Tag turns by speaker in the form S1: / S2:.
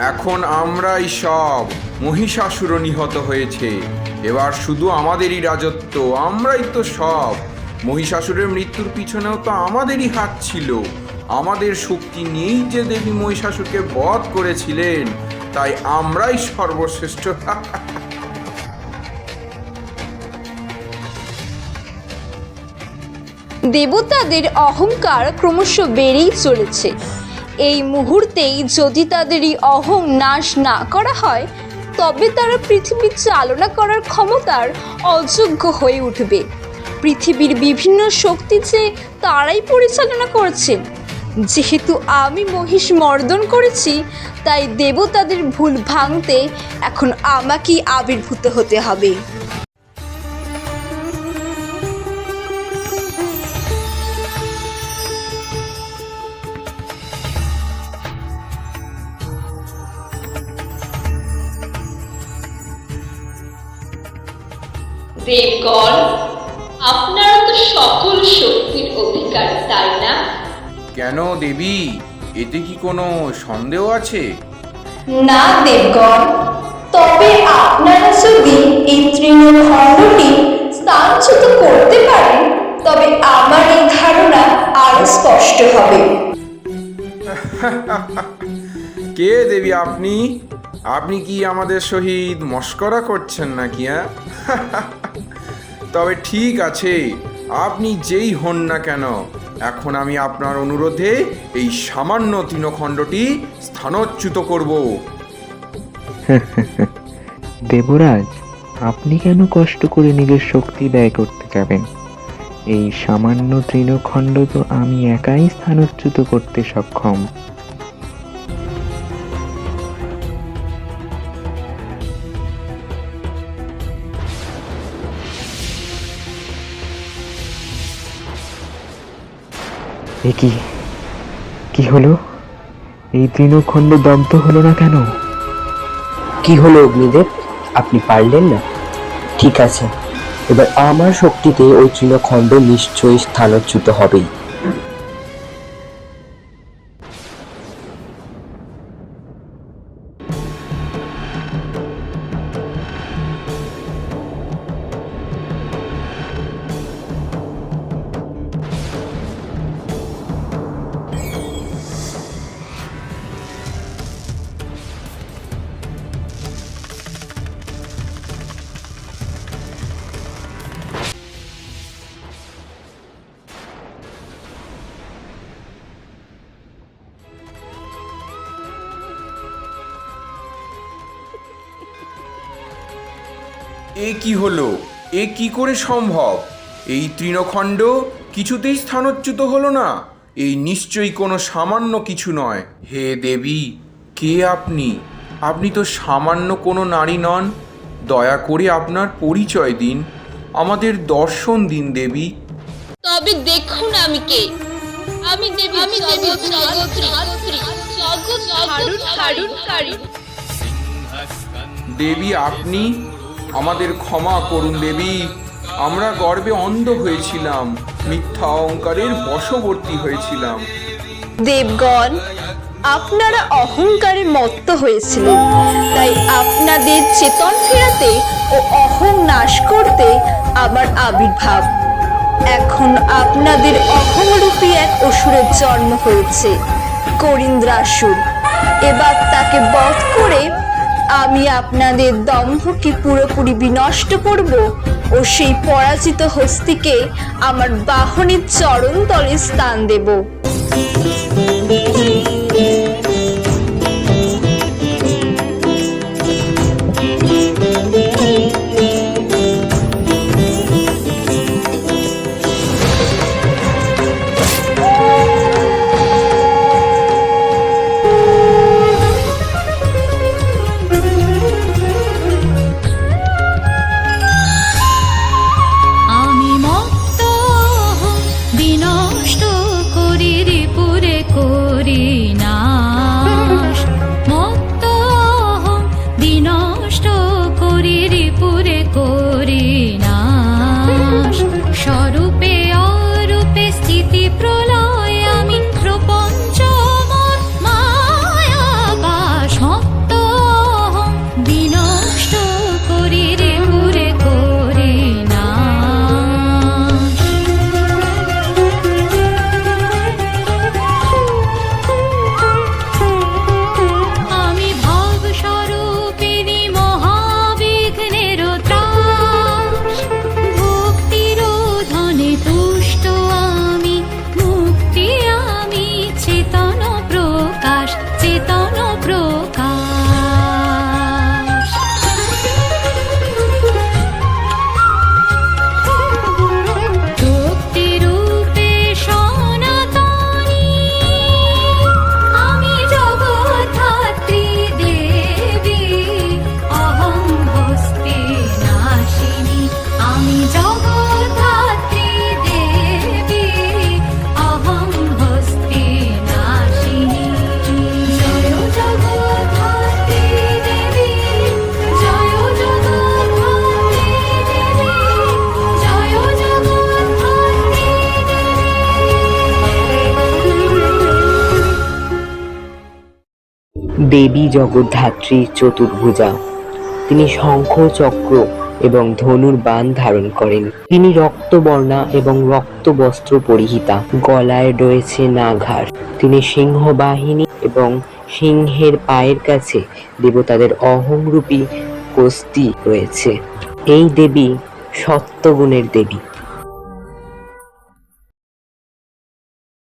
S1: এখন আমরাই সব মহিষাসুর নিহত হয়েছে। এবার শুধু আমাদেরই রাজত্ব, আমরাই তো সব। মহিষাসুরের মৃত্যুর পিছনেও তো আমাদেরই হাত ছিল। আমাদের শক্তি নিয়েই যে দেবী মহিষাসুরকে বধ করেছিলেন, তাই আমরাই সর্বশ্রেষ্ঠ।
S2: দেবতাদের অহংকার ক্রমশ বেড়েই চলেছে। এই মুহূর্তেই যদি তাদের এই অহং নাশ না করা হয়, তবে তারা পৃথিবী চালনা করার ক্ষমতার অযোগ্য হয়ে উঠবে। পৃথিবীর বিভিন্ন শক্তি যে তারাই পরিচালনা করছেন যেহেতু আমি মহিষ মর্দন করেছি, তাই দেবতাদের ভুল ভাঙতে এখন আমাকেই আবির্ভূত হতে হবে।
S3: দেবগণ আপনারা তো সকল শক্তির অধিকারী তাই না?
S1: কেন দেবী? এতে কি কোনো সন্দেহ আছে?
S2: না দেবগণ তবে আপনারা যদি এই তৃণখণ্ডটি স্থানচ্যুত করতে পারেন তবে আমার এই ধারণা আরও স্পষ্ট হবে।
S1: কে দেবী আপনি? আপনি কি আমাদের সহিত মস্করা করছেন নাকি হ্যাঁ? তবে ঠিক আছে, আপনি যেই হন না কেন, এখন আমি আপনার অনুরোধে এই সামান্য তৃণখণ্ডটি স্থানচ্যুত করব।
S4: দেবরাজ, আপনি কেন কষ্ট করে নিজের শক্তি ব্যয় করতে যাবেন? এই সামান্য তৃণখণ্ড তো আমি একাই স্থানচ্যুত করতে সক্ষম। এ কি? কি হলো? এই তৃণখণ্ড দগ্ধ হলো না কেন?
S5: কি হলো অগ্নিদেব? আপনি পারলেন না। ঠিক আছে, এবার আমার শক্তিতে ওই তৃণখণ্ড নিশ্চয়ই স্থানচ্যুত হবেই।
S1: এ কি হলো? এ কি করে সম্ভব? এই তৃণখণ্ড কিছুতেই স্থানচ্যুত হলো না। এই নিশ্চয়ই কোনো সামান্য কিছু নয়। হে দেবী কে আপনি? আপনি তো সামান্য কোনো নারী নন। দয়া করে আপনার পরিচয় দিন। আমাদের দর্শন দিন দেবী।
S3: তবে দেখুন আমি কে। আমি দেবী আমি দেবী জগৎ হারুন হারুন
S1: দেবী আপনি? আমাদের ক্ষমা করুন দেবী। আমরা গর্বে অন্ধ হয়েছিলাম, মিথ্যা অহংকারের বশবর্তী হয়েছিলাম।
S2: দেবগণ, আপনারা অহংকারে মত্ত হয়েছিলেন। তাই আপনাদের চেতন ফেরাতে ও অহং নাশ করতে আমার আবির্ভাব। এখন আপনাদের অহংরূপী এক অসুরের জন্ম হয়েছে, করিন্দ্রাসুর। এবার তাকে বধ করে আমি আপনাদের দম্ভকে পুরোপুরি বিনষ্ট করব ও সেই পরাজিত হস্তিকে আমার বাহনের চরণ তলে স্থান দেব।
S6: পুরী পুরে কো
S5: দেবী জগদ্ধাত্রী চতুর্ভুজা। তিনি শঙ্খ, চক্র এবং ধনুর বাণ ধারণ করেন। তিনি রক্তবর্ণা এবং রক্ত বস্ত্র পরিহিতা। গলায় রয়েছে নাঘার তিনি সিংহ বাহিনী এবং সিংহের পায়ের কাছে দেবতাদের অহংরূপী কোস্তি রয়েছে। এই দেবী সত্যগুণের দেবী।